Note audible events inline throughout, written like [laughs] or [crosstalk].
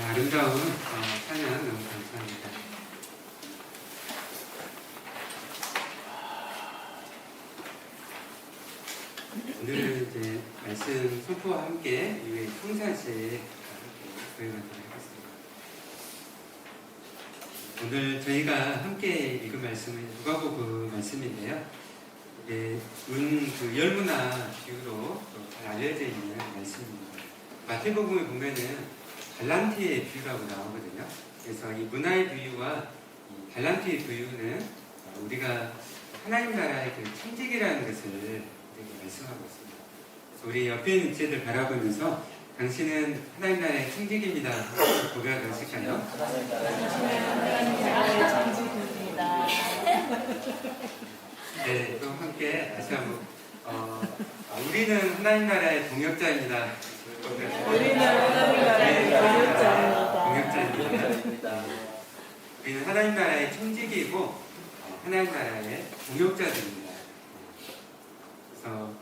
네, 아름다운 어, 찬양 너무 감사합니다. 오늘은 이제 말씀 선포와 함께 이후에 성사시 고행하도록 하겠습니다. 오늘 저희가 함께 읽은 말씀은 누가복음 말씀인데요. 이게 은그 열문화 비유로 또잘 알려져 있는 말씀입니다. 마태복음에 보면은 달란트의 비유라고 나오거든요. 그래서 이 문화의 비유와 이 달란트의 비유는 우리가 하나님 나라의 그 청직이라는 것을 말씀하고 있습니다. 우리 옆에 있는 제들 바라보면서 당신은 하나님 나라의 청직입니다. 고백하실까요? 네, 그럼 함께 다시 한번 어, 아, 우리는 하나님 나라의 동역자입니다. 우리는 하나님 나라의 동역자입니다. 동역자입니다. 우리는 하나님 나라의 청직이고 어, 하나님 나라의 동역자들입니다. 그래서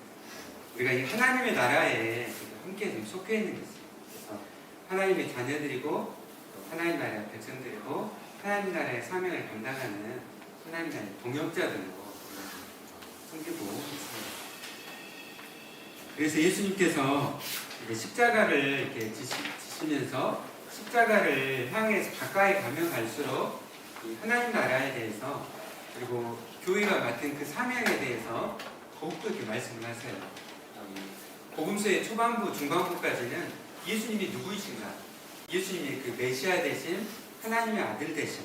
우리가 이 하나님의 나라에 함께 좀 속해 있는. 그래서 하나님의 자녀들이고 또 하나님 나라의 백성들이고 하나님 나라의 사명을 감당하는 하나님 나라의 동역자들로 섬기고 있습니다. 그래서 예수님께서 십자가를 이렇게 지시, 지시면서 십자가를 향해서 가까이 가면 갈수록 이 하나님 나라에 대해서 그리고 교회가 맡은 그 사명에 대해서 더욱더 이렇게 말씀을 하세요. 이 복음서의 초반부, 중반부까지는 예수님이 누구이신가? 예수님이 그 메시아 대신 하나님의 아들 대신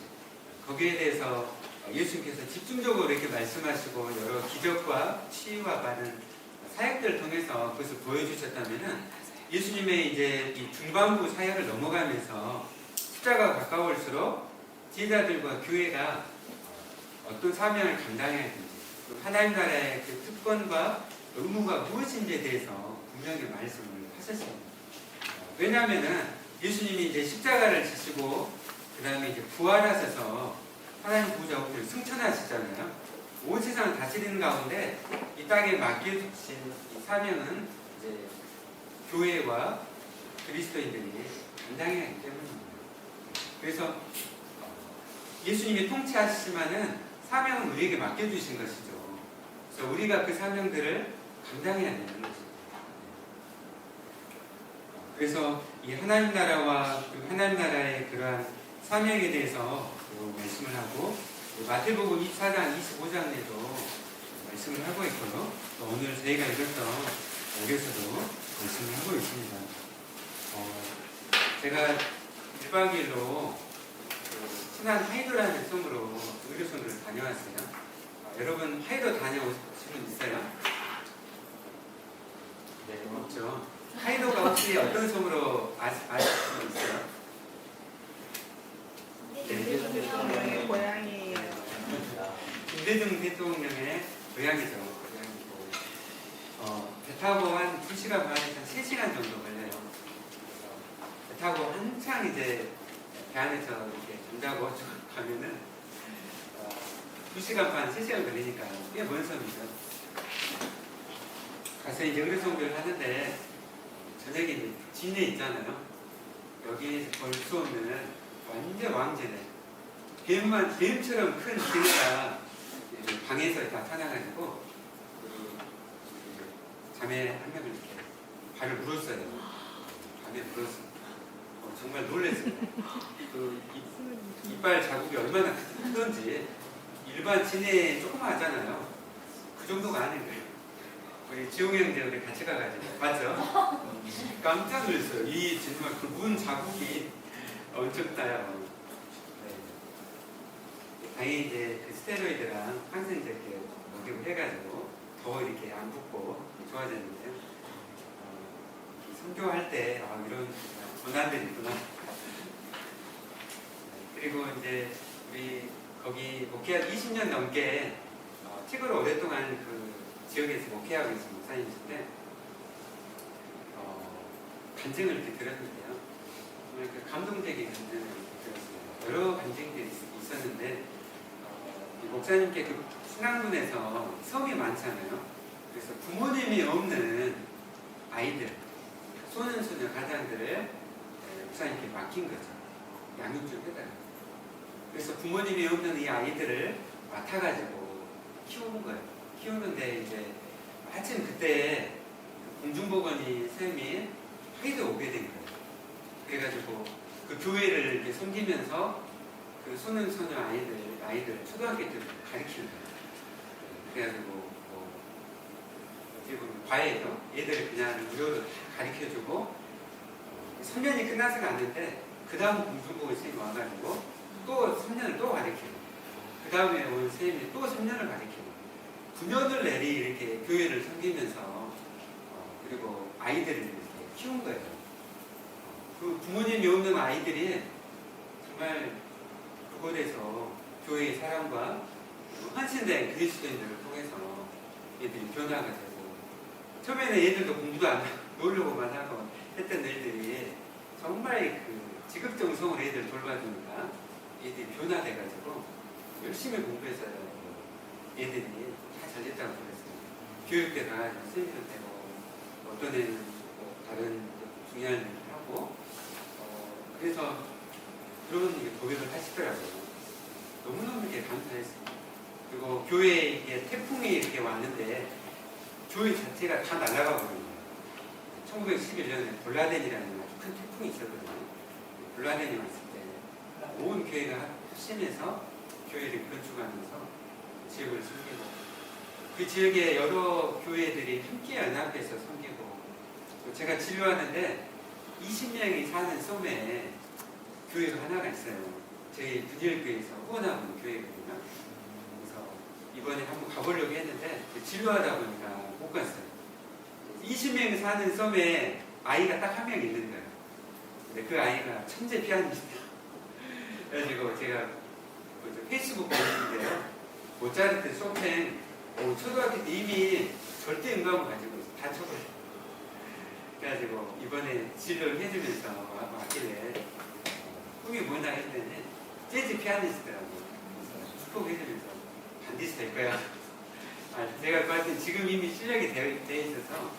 거기에 대해서 예수님께서 집중적으로 이렇게 말씀하시고 여러 기적과 치유와 받은 사역들을 통해서 그것을 보여주셨다면은 예수님의 이제 이 중반부 사역을 넘어가면서 십자가 가까울수록 지자들과 교회가 어떤 사명을 감당해야 되는지 또 하나님 나라의 그 특권과 의무가 무엇인지에 대해서 분명히 말씀을 하셨습니다. 왜냐하면은 예수님이 이제 십자가를 지시고 그 다음에 이제 부활하셔서 하나님 보좌 우리를 승천하시잖아요. 온 세상을 다스리는 가운데 이 땅에 맡겨주신 이 사명은 교회와 그리스도인들이 감당해야 하기 때문입니다. 그래서 예수님이 통치하시지만은 사명은 우리에게 맡겨주신 것이죠. 그래서 우리가 그 사명들을 감당해야 되는 것입니다. 그래서 이 하나님 나라와 그리고 하나님 나라의 그러한 사명에 대해서 또 말씀을 하고 마태복음 24장, 25장에도 말씀을 하고 있고요. 또 오늘 저희가 읽었던 여기서도 말씀을 하고 있습니다. 어, 제가 1박 2일로 그 친한 하이도라는 성으로 의료선을 다녀왔어요. 어, 여러분 하이도 다녀오신 분 있어요? 네, 없죠. 하이도가 혹시 어떤 섬으로 아, 아실 수 있어요? 대통령의 고향이에요. 김대중 대통령의 고향이죠. 배 타고 한 2시간 반에서 한 3시간 정도 걸려요. 배 타고 한창 이제 배 안에서 이렇게 잠자고 쭉 가면은 어, 2시간 반, 3시간 걸리니까 꽤 먼 섬이죠. 가서 이제 의료송교를 하는데 저녁에 이제 진해 있잖아요. 여기 볼수 없는 완전 왕제네. 뱀만, 뱀처럼 큰 진해가 방에서 나타나가지고 그 자매 한 명을 이렇게 발을 물었어요. 밤에 물었어. 어, 정말 놀랐어요. 그 이- 이빨 자국이 얼마나 크던지 일반 진해 조그마하잖아요. 그 정도가 아닌 거예요. 우리 지용 형제 우리 같이 가가지고 봤죠? 깜짝 놀랐어요. 이 정말 그문 자국이 엄청 따요. 네. 다행히 이제 그 스테로이드랑 항생제 이렇게 먹이고 해가지고 더 이렇게 안 붓고 좋아졌는데요. 어, 이 선교할 때 아, 이런 고난들이 있구나. 그리고 이제 우리 거기 목회한 20년 넘게 어, 책으로 오랫동안 그 지역에서 목회하고 있는 목사님이신데 어, 간증을 이렇게 들었는데요. 정말 그 감동적인 간증을 들었어요. 여러 간증들이 있- 있었는데 어, 이 목사님께 그 신앙군에서 섬이 많잖아요. 그래서 부모님이 없는 아이들, 소년 소녀 가장들을 에, 목사님께 맡긴 거죠. 양육 좀 해달라. 그래서 부모님이 없는 이 아이들을 맡아가지고 키우는 거예요. 키우는데 이제 마침 그때 공중보건이 쌤이 하이도 오게 된 거예요. 그래가지고 그 교회를 이렇게 섬기면서 그 소년 소녀 아이들 아이들 초등학교 때 가르치는 거예요. 그래가지고 뭐 어떻게 과외죠. 얘들을 그냥 무료로 다 가르쳐주고 3년이 끝나서 갔는데 그 다음 공중보건 쌤이 와가지고 또 3년을 또 가르치고 그 다음에 온 쌤이 또 3년을 가르치고 9년을 내리 이렇게 교회를 섬기면서 어, 그리고 아이들을 이렇게 키운 거예요. 어, 그 부모님이 없는 아이들이 정말 그곳에서 교회의 사랑과 헌신된 그리스도인들을 통해서 얘들이 변화가 되고 처음에는 얘들도 공부도 안 놀려고만 하고 했던 애들이 정말 그 지극정성으로 애들 돌봐주니까 얘들이 변화돼가지고 열심히 공부해서 얘들이 다 잘됐다고 그랬어요. 교육대 가가지고 선생님도 되고 어떤 애는 뭐 다른 중요한 일을 하고 어, 그래서 그런 고백을 하시더라고요. 너무너무 감사했어요. 그리고 교회에 태풍이 이렇게 왔는데 교회 자체가 다 날아가거든요. 1911년에 볼라덴이라는 아주 큰 태풍이 있었거든요. 볼라덴이 왔을 때 온 교회가 합심해서 교회를 건축하면서 지역을 섬기고 그 지역에 여러 교회들이 함께 연합해서 섬기고 또 제가 진료하는데 20명이 사는 섬에 교회가 하나가 있어요. 저희 분열교회에서 후원하고 있는 교회거든요. 그래서 이번에 한번 가보려고 했는데 진료하다 보니까 못 갔어요. 20명이 사는 섬에 아이가 딱 한 명 있는 거예요. 근데 그 아이가 천재 피아니스트. [laughs] 그래가지고 제가 그 페이스북 보는데요. 모차르트, 쇼팽, 오, 초등학교 때 이미 절대 음감을 가지고. 다 쳐버려. 그래가지고 이번에 진료를 해주면서 와- 왔길래 꿈이 뭐냐 했더니 재즈 피아니스트라고 축복해주면서 반드시 될 거야. 아, 제가 봤을 때 지금 이미 실력이 되어, 있어서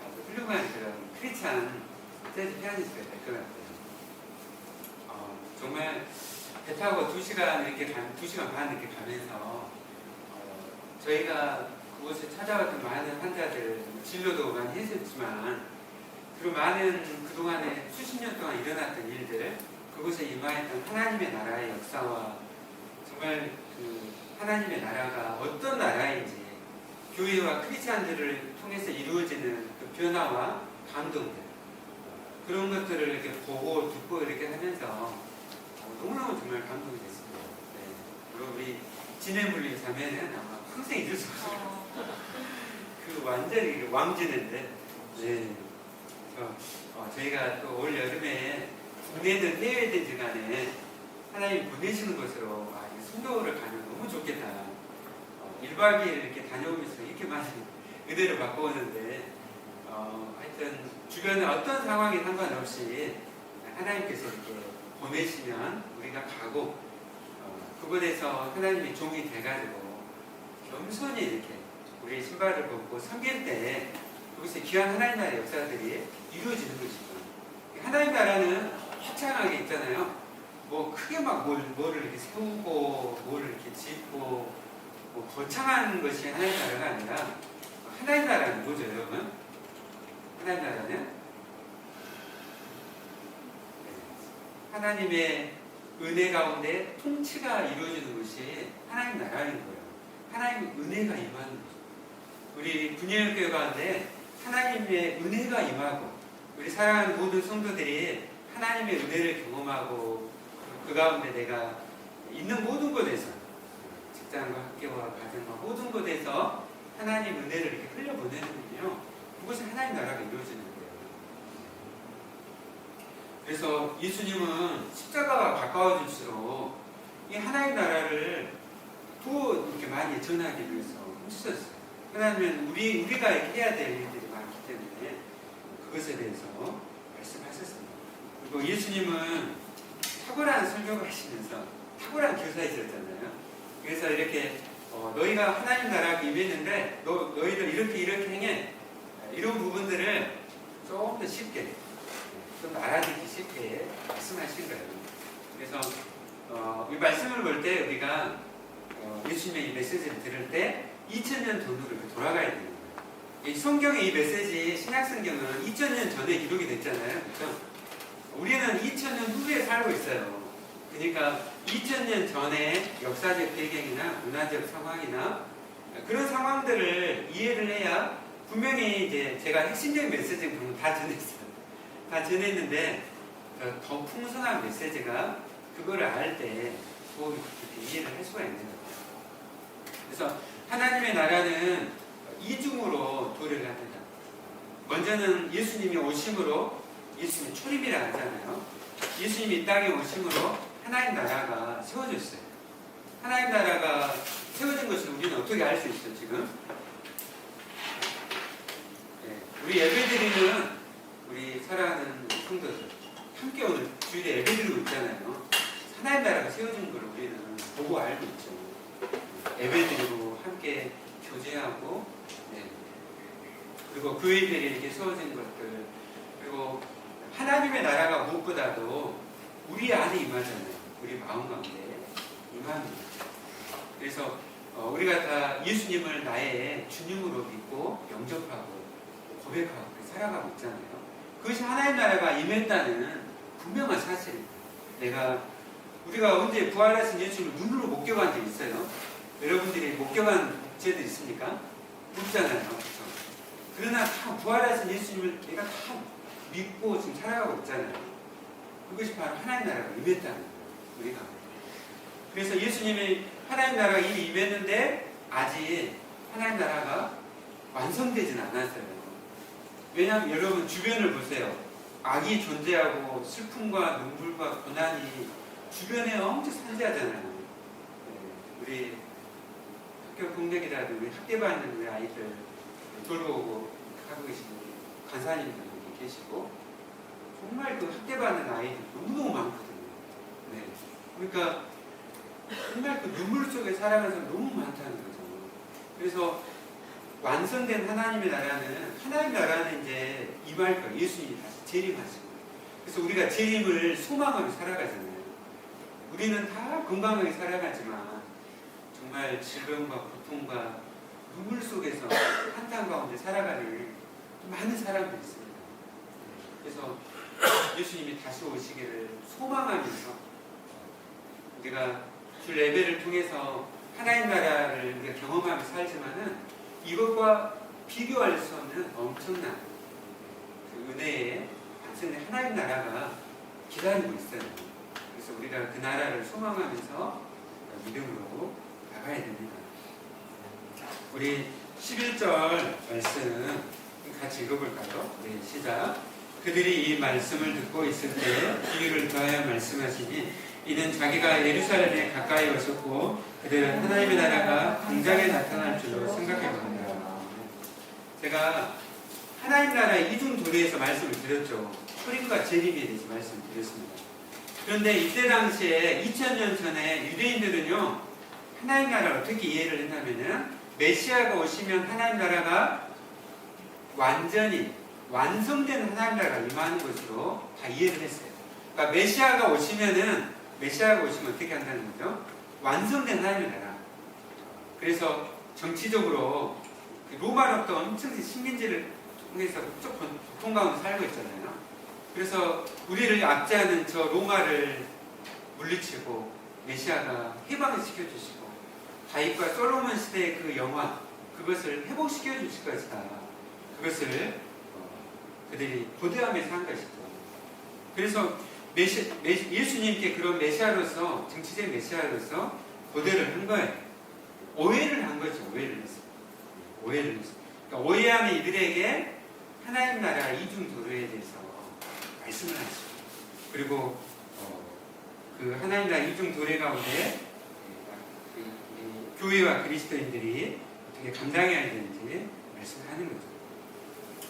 아주 훌륭한 그런 크리스찬 재즈 피아니스트가 될 것 같아요. 어, 정말 배 타고 두 시간 이렇게 가, 두 시간 반 이렇게 가면서 어, 저희가 그곳에 찾아왔던 많은 환자들 진료도 많이 했었지만 그리고 많은 그동안에 수십 년 동안 일어났던 일들 그곳에 임하였던 하나님의 나라의 역사와 정말 그 하나님의 나라가 어떤 나라인지 교회와 크리스찬들을 통해서 이루어지는 그 변화와 감동들 그런 것들을 이렇게 보고 듣고 이렇게 하면서 어, 너무너무 정말 감동이 됐습니다. 네. 그리고 우리 진해물리 자매는 아마 평생 잊을 수 없을 것 같아요. 그 완전히 왕진인데 네. 어, 어, 저희가 또 올 여름에 국내든 해외든지 간에 하나님 보내시는 곳으로 아, 이 순도를 가면 너무 좋겠다. 어, 1박 2일 이렇게 다녀오면서 이렇게 많이 은혜를 받고 오는데 어, 하여튼 주변에 어떤 상황에 상관없이 하나님께서 이렇게 보내시면 우리가 가고 어, 그곳에서 하나님의 종이 돼가지고 겸손히 이렇게 우리의 신발을 벗고 섬길 때 그곳에 귀한 하나님 나라의 역사들이 이루어지는 것이죠. 하나님 나라는 화창하게 있잖아요. 뭐 크게 막 뭘, 뭐를 이렇게 세우고 뭐를 이렇게 짓고 뭐 거창한 것이 하나님 나라가 아니라 하나님 나라는 뭐죠, 여러분? 하나님 나라는 하나님의 은혜 가운데 통치가 이루어지는 것이 하나님 나라인 거예요. 하나님의 은혜가 임하는 거죠. 우리 분열교회 가운데 하나님의 은혜가 임하고 우리 사랑하는 모든 성도들이 하나님의 은혜를 경험하고 그 가운데 내가 있는 모든 곳에서 직장과 학교와 가정과 모든 곳에서 하나님 은혜를 이렇게 흘려보내는군요. 그것이 하나님 나라가 이루어지는 거예요. 그래서 예수님은 십자가가 가까워질수록 이 하나님 나라를 더 이렇게 많이 전하기 위해서 힘쓰셨어요. 왜냐하면 우리, 우리가 해야 될 일들이 많기 때문에 그것에 대해서 말씀하셨습니다. 그리고 예수님은 탁월한 설교를 하시면서 탁월한 교사이셨잖아요. 그래서 이렇게 어, 너희가 하나님 나라가 임했는데 너, 너희들 이렇게 이렇게 행해 이런 부분들을 조금 더 쉽게 좀 알아듣기 쉽게 말씀하신 거예요. 그래서 어, 이 말씀을 볼 때 우리가 어, 예수님의 이 메시지를 들을 때 2000년 전으로 돌아가야 되는 거예요. 이 성경의 이 메시지 신약 성경은 2000년 전에 기록이 됐잖아요. 그렇죠? 우리는 2000년 후에 살고 있어요. 그러니까 2000년 전에 역사적 배경이나 문화적 상황이나 그런 상황들을 이해를 해야 분명히 이제 제가 핵심적인 메시지는 그다 전했어요. 다 전했는데 어, 더 풍성한 메시지가 그거를 알 때 도움이 그렇게 이해를 할 수가 있는 거예요. 그래서 하나님의 나라는 이중으로 도래를 합니다. 먼저는 예수님이 오심으로 예수님이 초림이라 하잖아요. 예수님이 이 땅에 오심으로 하나님 나라가 세워졌어요. 하나님 나라가 세워진 것을 우리는 어떻게 알 수 있어 지금? 네, 우리 예배드리는 우리 사랑하는 성도들 함께 오늘 주일에 예배드리고 있잖아요. 하나님 나라가 세워진 걸 우리는 보고 알고 있죠. 예배드리고 함께 교제하고 네. 그리고 교회들이 이렇게 세워진 것들 그리고 하나님의 나라가 무엇보다도 우리 안에 임하잖아요. 우리 마음 가운데 임합니다. 그래서 어, 우리가 다 예수님을 나의 주님으로 믿고 영접하고 고백하고 살아가고 있잖아요. 그것이 하나님 나라가 임했다는 분명한 사실입니다. 내가 우리가 언제 부활하신 예수님을 눈으로 목격한 적 있어요? 여러분들이 목격한 죄도 있습니까? 없잖아요. 그렇죠? 그러나 다 부활하신 예수님을 내가 다 믿고 지금 살아가고 있잖아요. 그것이 바로 하나님 나라가 임했다는. 우리가. 그래서 예수님이 하나님 나라가 이미 임했는데 아직 하나님 나라가 완성되진 않았어요. 왜냐하면 여러분 주변을 보세요. 악이 존재하고 슬픔과 눈물과 고난이 주변에 엄청 산재하잖아요. 네, 우리 학교 동력이라도 우리 학교 받는 우리 아이들 돌보고 하고 계신 우리 간사님들 여기 계시고 정말 그 학대 받는 아이들 너무너무. 네. 그러니까 정말 그 눈물 속에 살아가는 사람 너무 많다는 거죠. 그래서 완성된 하나님의 나라는 하나님 나라는 이제 임할 거예요. 예수님이 다시 거예요. 그래서 우리가 재림을 소망하며 살아가잖아요. 우리는 다 건강하게 살아가지만 정말 질병과 고통과 눈물 속에서 한탄 가운데 살아가는 많은 사람들이 있습니다. 그래서 예수님이 다시 오시기를 소망하면서 우리가 주 예배를 통해서 하나님 나라를 우리가 경험하며 살지만은 이것과 비교할 수 없는 엄청난 그 은혜의 완성된 하나님 나라가 기다리고 있어요. 그래서 우리가 그 나라를 소망하면서 믿음으로 나가야 됩니다. 우리 11절 말씀 같이 읽어볼까요? 네, 시작. 그들이 이 말씀을 듣고 있을 때 비유를 더하여 말씀하시니 이는 자기가 예루살렘에 가까이 오셨고 그들은 하나님의 나라가 당장에 나타날 줄로 생각해 봅니다. 제가 하나님 나라 이중 도리에서 말씀을 드렸죠. 초림과 재림에 대해서 말씀을 드렸습니다. 그런데 이때 당시에 2000년 전에 유대인들은요 하나님 나라를 어떻게 이해를 했냐면은 메시아가 오시면 하나님 나라가 완전히 완성된 하나님 나라가 임하는 것으로 다 이해를 했어요. 그러니까 메시아가 오시면은 메시아가 오시면 어떻게 한다는 거죠? 완성된 하나님 나라. 그래서 정치적으로 그 로마로부터 엄청 식민지를 통해서 쭉 고통 가운데 살고 있잖아요. 그래서 우리를 압제하는 저 로마를 물리치고 메시아가 해방을 시켜주시고 다윗과 솔로몬 시대의 그 영화 그것을 회복시켜 주실 것이다. 그것을 어, 그들이 고대하면서 한 것이죠. 그래서 메시, 메시- 예수님께 그런 메시아로서 정치적 메시아로서 고대를 한 거예요. 오해를 한 거죠. 오해를 했어요. 오해를 했어요. 그러니까 오해하는 이들에게 하나님 나라 이중 도로에 대해서 말씀을 하시고 그리고 어, 그 하나님 나라 이중 도래 가운데 그, 이 교회와 그리스도인들이 어떻게 감당해야 되는지 말씀을 하는 거죠.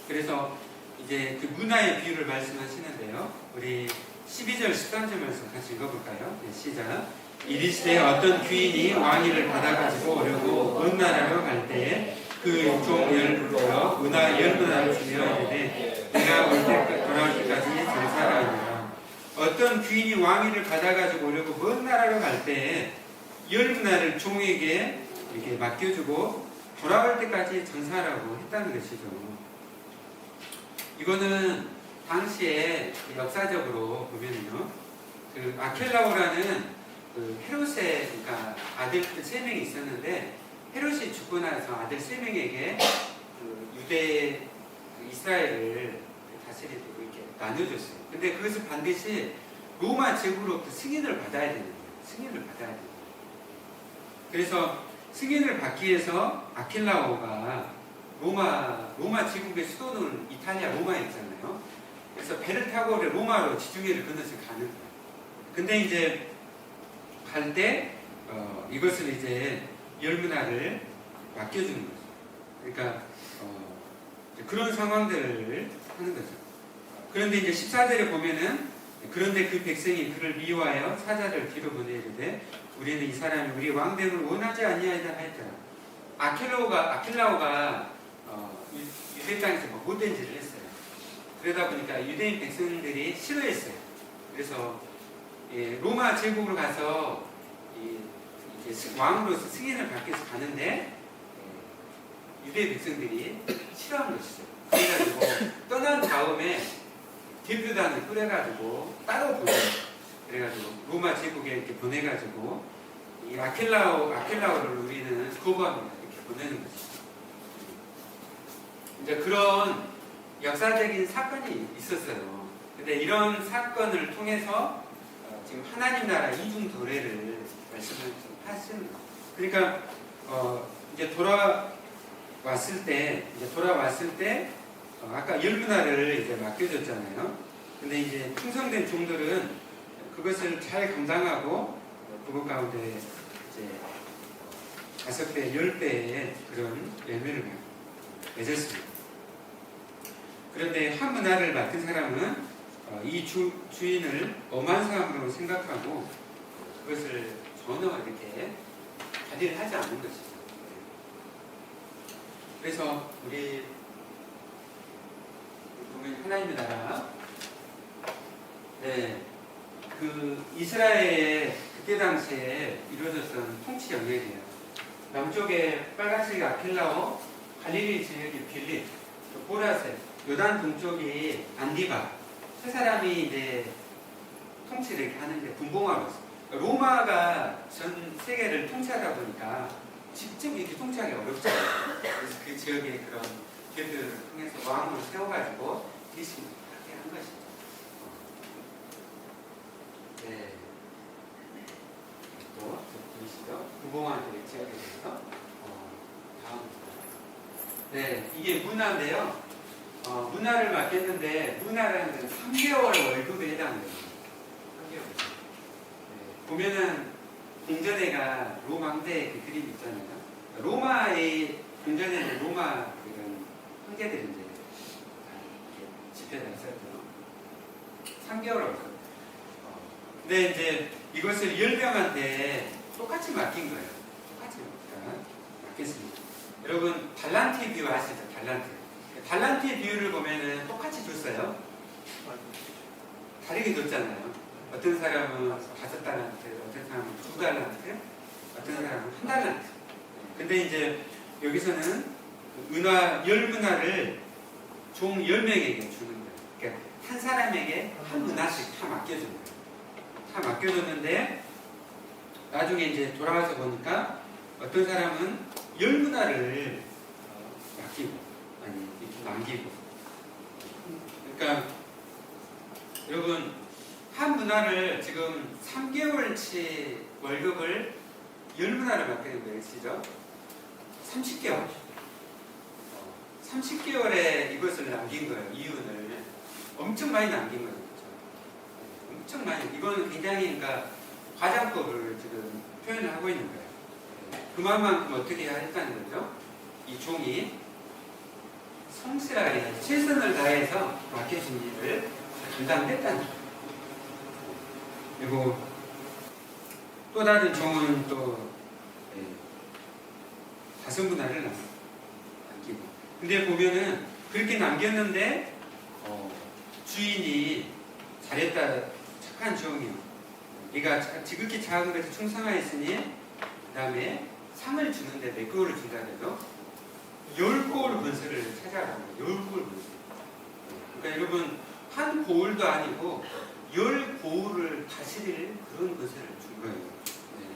그래서 이제 그 문화의 비유를 말씀하시는데요. 우리 12절 13절 말씀 같이 읽어볼까요? 네, 시작. 이리 시대에 어떤 귀인이 왕위를 받아가지고 오려고 은 나라로 갈 때에 그종 열을 불러 문화 열 문화를 주며 이르되 내가 올 때, 돌아올 때까지 장사하리라. 어떤 귀인이 왕위를 받아가지고 오려고 먼 나라로 갈때열 문화를 종에게 이렇게 맡겨주고 돌아올 때까지 전사하라고 했다는 것이죠. 이거는 당시에 역사적으로 보면요, 그 아켈라오라는 그 헤롯의 그러니까 아들 세 명이 있었는데 헤롯이 죽고 나서 아들 세 명에게 그 유대 그 이스라엘을 다스리도록 이렇게 나눠줬어요. 근데 그것을 반드시 로마 제국으로부터 승인을 받아야 되는 거예요. 승인을 받아야 돼요. 그래서 승인을 받기 위해서 아킬라오가 로마 로마 제국의 수도는 이탈리아 로마였잖아요. 그래서 배를 타고 로마로 지중해를 건너서 가는 거예요. 근데 이제 갈때 어, 이것을 이제 열문화를 맡겨주는 거죠. 그러니까 어, 그런 상황들을 하는 거죠. 그런데 이제 14절에 보면은 그런데 그 백성이 그를 미워하여 사자를 뒤로 보내이르되 우리는 이 사람이 우리 왕됨을 원하지 아니하리라 하였더라. 아킬라오가 아킬라오가 어, 유- 유대 땅에서 뭐 못된 짓을 했어요. 그러다 보니까 유대인 백성들이 싫어했어요. 그래서 예, 로마 제국으로 가서 스- 왕으로서 승인을 받기 위해서 가는데 예, 유대 백성들이 싫어한 것이죠. 그래가지고 떠난 다음에 대표단을 꾸려가지고 따로 보내. 그래가지고 로마 제국에 이렇게 보내가지고 이 아킬라오 아킬라오를 우리는 거부합니다. 이렇게 보내는 것이죠. 이제 그런 역사적인 사건이 있었어요. 근데 이런 사건을 통해서 어, 지금 하나님 나라 이중 도래를 말씀을 하시는. 그러니까 어, 이제 돌아왔을 때 이제 돌아왔을 때 어, 아까 열 문화를 이제 맡겨줬잖아요. 근데 이제 충성된 종들은 그것을 잘 감당하고 어, 그것 가운데 이제 다섯 배, 열 배의 그런 열매를 맺었습니다. 그런데 한 문화를 맡은 사람은 어, 이 주, 주인을 엄한 사람으로 생각하고 그것을 전혀 이렇게 관리를 하지 않는 것이죠. 그래서 우리 보면 하나님의 나라, 네, 그 이스라엘의 그때 당시에 이루어졌던 통치 영역이에요. 남쪽에 빨간색 아킬라오, 갈릴리 지역이 빌립, 또 보라색, 요단 동쪽이 안디바. 세 사람이 이제 통치를 하는데 분봉하고 있어요. 로마가 전 세계를 통치하다 보니까 직접 이렇게 통치하기 어렵잖아요. 그래서 그 지역의 그런 교들을 통해서 왕으로 세워가지고 대신 하게 한 것이죠. 네. 또, 또 보이시죠? 무봉한테 지역에 대해서. 어, 다음. 네, 이게 문화인데요. 어, 문화를 맡겼는데, 문화라는 건 3개월 월급에 해당돼요. 3개월. 네, 보면은, 공전회가 로마 황제의 그 그림 있잖아요. 로마의 공전회는 로마 이런 황제들이 이제 집회를 했었죠. 3개월 월급. 어, 근데 이제 이것을 10명한테 똑같이 맡긴 거예요. 똑같이 그러니까 맡겼습니다. 여러분, 달란트 비유 아시죠? 달란트. 달란트의 비유를 보면은 똑같이 줬어요. 다르게 줬잖아요. 어떤 사람은 다섯 달란트, 어떤 사람은 두 달란트, 어떤 사람은 한 달란트. 근데 이제 여기서는 은화, 열 문화를 종열 명에게 주는 거예요. 그러니까 한 사람에게 한 문화씩 다 맡겨준 거예요. 다 맡겨줬는데 나중에 이제 돌아와서 보니까 어떤 사람은 열 문화를 어, 맡기고 아니 이렇게 남기고 그러니까 여러분 한 문화를 지금 3개월치 월급을 열 문화를 맡기는 거예요 시죠 30개월. 30개월에 이것을 남긴 거예요 이윤을. 엄청 많이 남긴 그렇죠? 엄청 많이. 이거는 굉장히 그러니까 과장법을 지금 표현을 하고 있는 거예요. 그만큼 어떻게 해야 했다는 거죠? 이 종이 성실하게 최선을 다해서 맡겨진 일을 감당했다는 거예요. 그리고 또 다른 종은 또 남- 남기고 근데 보면은 그렇게 남겼는데 어, 주인이 잘했다 악한 종이요. 자- 지극히 작은 것에 충성하였으니 그 다음에 상을 주는데 몇 개월을 준다 해도 열 고울 분수를 찾아가는 거예요. 열 고울 분수. 그러니까 여러분 한 고울도 아니고 열 고울을 다스릴 그런 것을 준 거예요. 네.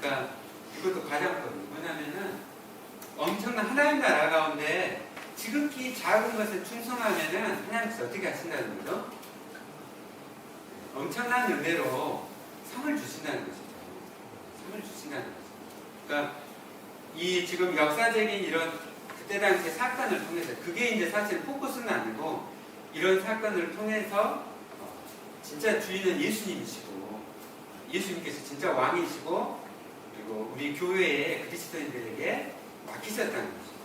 그러니까 이것도 가장거든요. 뭐냐면은 엄청난 하나님 나라 가운데 지극히 작은 것에 충성하면은 하나님께서 어떻게 하신다는 거죠? 엄청난 은혜로 상을 주신다는 것이죠. 상을 주신다는 거죠. 그러니까 이 지금 역사적인 이런 그때 당시 사건을 통해서 그게 이제 사실 포커스는 아니고 이런 사건을 통해서 어, 진짜 주인은 예수님이시고 예수님께서 진짜 왕이시고 그리고 우리 교회의 그리스도인들에게 맡기셨다는 것이죠.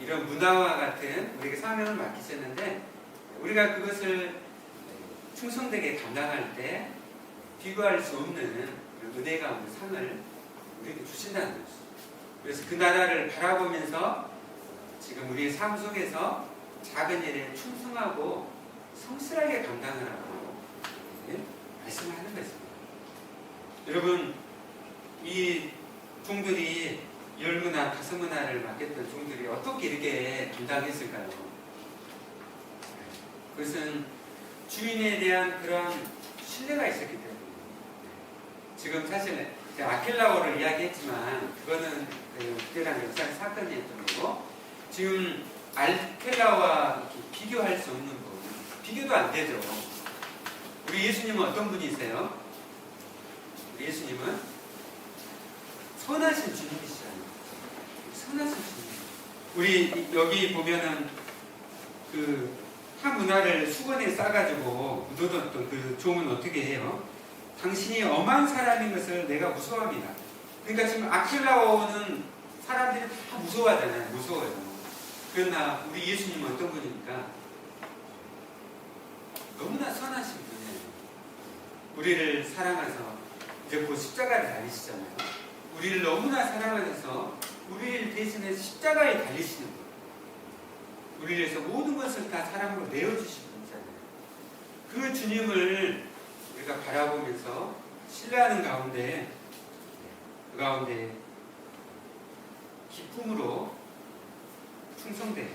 이런 문화와 같은 우리에게 사명을 맡기셨는데 우리가 그것을 충성되게 감당할 때 비교할 수 없는 은혜 가운데 상을 우리에게 주신다는 것이죠. 그래서 그 나라를 바라보면서 지금 우리의 삶 속에서 작은 일에 충성하고 성실하게 감당하라고 예? 말씀을 하는 것입니다. 여러분 이 종들이 열 문화, 다섯 문화를 맡겼던 종들이 어떻게 이렇게 감당했을까요? 그것은 주인에 대한 그런 신뢰가 있었기 때문에 지금 사실 아킬라오를 이야기했지만 그거는 그 그때랑 역사 사건이었던 거고 지금 알켈라와 비교할 수 없는 거 비교도 안 되죠. 우리 예수님은 어떤 분이세요? 우리 예수님은 선하신 주님이시잖아요. 선하신 주님. 우리 여기 보면은 그한 문화를 수건에 싸가지고 묻어뒀던 그 종은 어떻게 해요? 당신이 엄한 사람인 것을 내가 무서워합니다. 그러니까 지금 아킬라오는 사람들이 다 무서워하잖아요. 무서워요. 그러나 우리 예수님은 어떤 분입니까? 너무나 선하신 분이에요. 우리를 사랑해서 이제 곧 십자가를 달리시잖아요. 우리를 너무나 사랑하셔서 우리를 대신해 십자가에 달리시는 거예요. 우리를 위해서 모든 것을 다 사랑으로 내어주신 분이잖아요. 그 주님을 우리가 바라보면서 신뢰하는 가운데 그 가운데 기쁨으로 충성되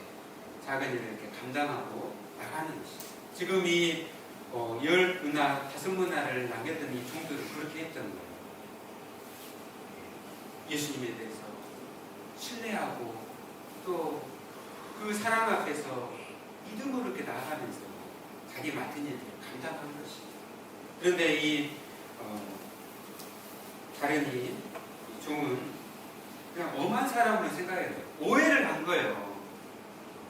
작은 일을 이렇게 감당하고 나가는 것이죠. 지금 이 어, 열 문화, 다섯 문화를 남겼던 이 종들은 그렇게 했던 거예요. 예수님에 대해서 신뢰하고 또 그 사랑 앞에서 믿음으로 이렇게 나아가면서 자기 맡은 일을 감당한 것이죠. 그런데 이 어, 다른 이 종은 그냥 엄한 사람으로 생각해요. 오해를 한 거예요.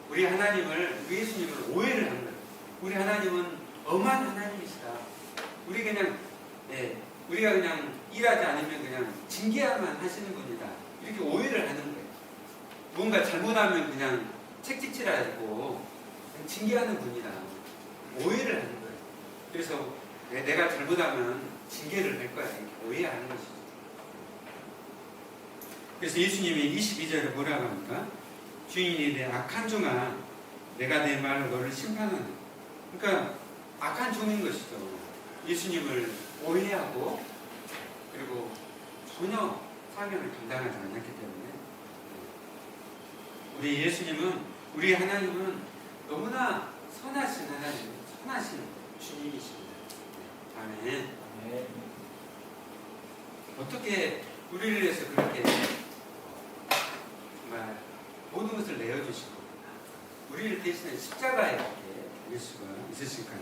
우리 하나님을, 우리 예수님을 오해를 한 거예요. 우리 하나님은 엄한 하나님이시다. 우리 그냥, 예, 우리가 그냥 일하지 않으면 그냥 징계야만 하시는 분이다. 이렇게 오해를 하는 거예요. 뭔가 잘못하면 그냥 책찍질하고 징계하는 분이다. 오해를 하는 거예요. 그래서 내- 내가 잘못하면 징계를 할 거야. 오해하는 것이죠. 그래서 예수님이 22절에 뭐라고 합니까? 주인이 내 악한 종아, 내가 내 말로 너를 심판하는. 그러니까 악한 종인 것이죠. 예수님을 오해하고 그리고 전혀 사명을 감당하지 않았기 때문에 우리 예수님은 우리 하나님은 너무나 선하신 하나님, 선하신 주님이십니다. 아멘. 어떻게 우리를 위해서 그렇게 정말 모든 것을 내어주시고 우리를 대신해 십자가에 이렇게 올 수가 있으실까요?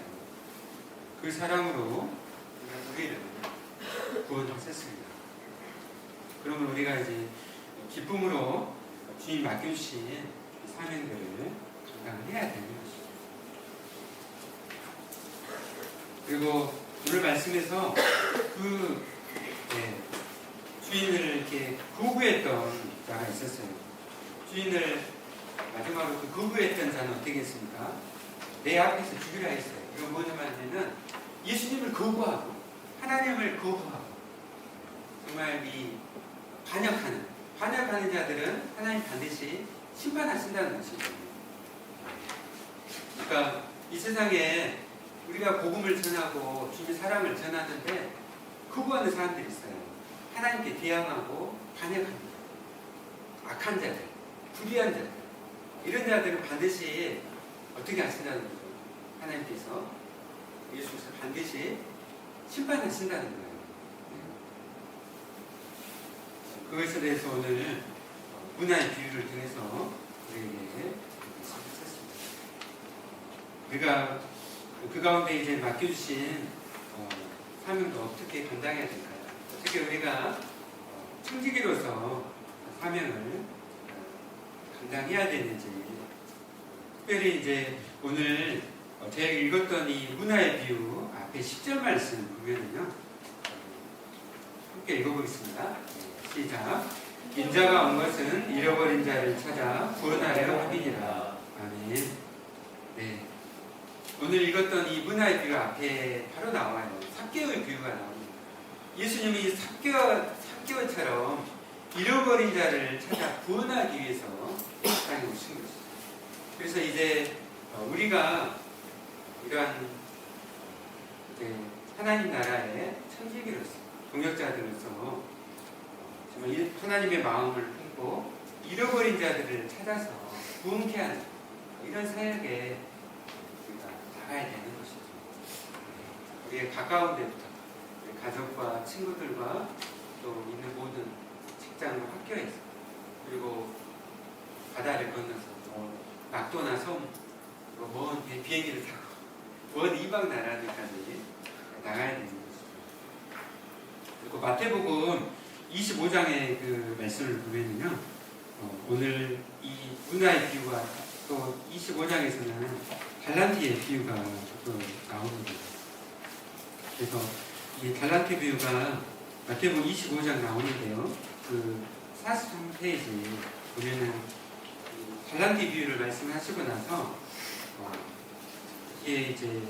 그 사랑으로 우리를 구원하셨습니다. 그러면 우리가 이제 기쁨으로 주님 맡겨주신 이 사명들을 감당을 해야 되는 것이죠. 그리고 오늘 말씀에서 그 네, 주인을 이렇게 거부했던 자가 있었어요. 주인을 마지막으로 그 거부했던 자는 어떻게 했습니까? 내 앞에서 죽이라 했어요. 이건 뭐냐면은 예수님을 거부하고 하나님을 거부하고 정말 이 반역하는 반역하는 자들은 하나님 반드시 심판하신다는 것이죠. 그러니까 이 세상에 우리가 복음을 전하고 주님의 사랑을 전하는데 거부하는 사람들이 있어요. 하나님께 대항하고 반역합니다. 악한 자들, 불의한 자들 이런 자들은 반드시 어떻게 하신다는 거죠? 하나님께서 예수께서 반드시 심판하신다는 거예요. 그것에 대해서 오늘 문화의 비유를 통해서 우리에게 말씀하셨습니다. 우리가 그 가운데 이제 맡겨주신 어, 사명도 어떻게 감당해야 될까요? 어떻게 우리가 어, 청지기로서 사명을 어, 감당해야 되는지 특별히 이제 오늘 어, 제가 읽었던 이 문화의 비유 앞에 10절 말씀 보면은요 어, 함께 읽어보겠습니다. 네, 시작. 인자가 온 것은 잃어버린 자를 찾아 구원하려 함이니라. 아멘. 네. 오늘 읽었던 이 문화의 비유 앞에 바로 나와요. 삭개의 비유가 나옵니다. 예수님이 삭개 삭개처럼 잃어버린 자를 찾아 구원하기 위해서 땅에 오신 것이죠. 그래서 이제 어, 우리가 이러한 이제 하나님 나라의 천지기로서 동역자들로서 정말 이 하나님의 마음을 품고 잃어버린 자들을 찾아서 구원케 하는 이런 사역에 우리가 나가야 되는 것이죠. 우리의 가까운 데부터 우리 가족과 친구들과 또 있는 모든 직장과 학교에서 그리고 바다를 건너서 뭐 낙도나 섬, 비- 비행기를 타고 먼 이방 나라들까지 나가야 되는 것이죠. 그리고 마태복음 25장의 그 말씀을 보면은요, 어, 오늘 이 문화의 비유와 또 25장에서는 달란트의 비유가 또 나옵니다. 그래서 이 달란트 비유가 마태복음 25장 나오는데요, 그 43페이지 보면은 이 달란트 비유를 말씀하시고 나서 어, 이게 이제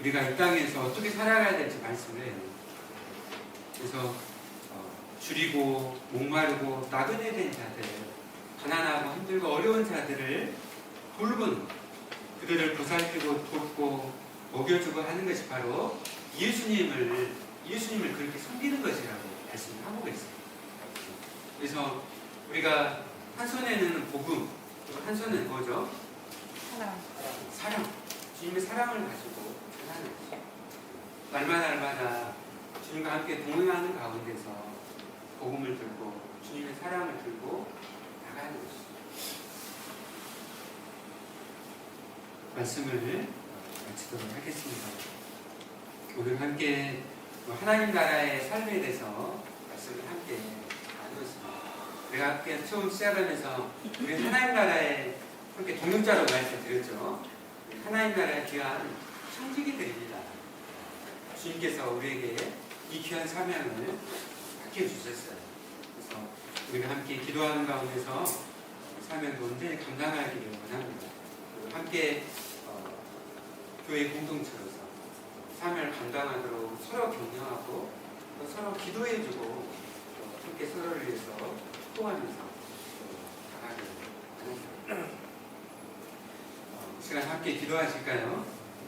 우리가 이 땅에서 어떻게 살아가야 될지 말씀을 해요. 그래서 어, 줄이고 목마르고 나그네 된 자들, 가난하고 힘들고 어려운 자들을 돌보는 그들을 보살피고 돕고 먹여주고 하는 것이 바로 예수님을 예수님을 그렇게 섬기는 것이라고 말씀을 하고 있어요. 그래서 우리가 한 손에는 복음, 또한 손은 뭐죠? 사랑. 사랑. 주님의 사랑을 가지고 것이죠. 날마다 날마다 주님과 함께 동행하는 가운데서 복음을 들고 주님의 사랑을 들고 나가는 것이죠. 말씀을 마치도록 하겠습니다. 오늘 함께 하나님 나라의 삶에 대해서 말씀을 함께 나누었습니다. 우리가 함께 처음 시작하면서 우리 하나님 나라의 함께 동역자로 말씀드렸죠. 하나님 나라의 귀한 청지기들입니다. 주님께서 우리에게 이 귀한 사명을 맡겨주셨어요. 그래서 우리가 함께 기도하는 가운데서 사명을 온전히 감당하기를 원합니다. 함께 어, 교회 공동체로서 사명을 감당하도록 서로 격려하고 또 서로 기도해주고 또 함께 서로를 위해서 통하면서 나가기를 원합니다. 어, 이 시간 함께 기도하실까요?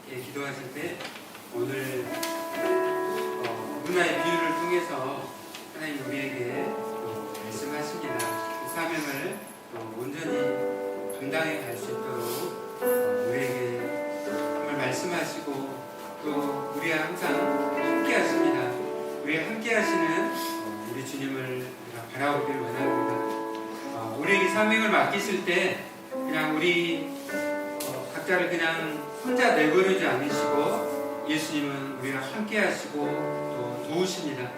이렇게 기도하실 때 오늘 어, 문화의 비유를 통해서 하나님 우리에게 또 말씀하십니다. 그 사명을 또 온전히 감당해 갈 수 있도록 어, 우리에게 정말 말씀하시고 또 우리와 항상 함께 하십니다. 우리와 함께 하시는 어, 우리 주님을 우리가 바라보기를 원합니다. 어, 우리에게 사명을 맡기실 때 그냥 우리 어, 각자를 그냥 혼자 내버리지 않으시고 예수님은 우리와 함께 하시고 또 도우십니다.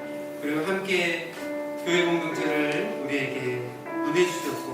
그리고 함께 교회 공동체를 우리에게 보내주셨고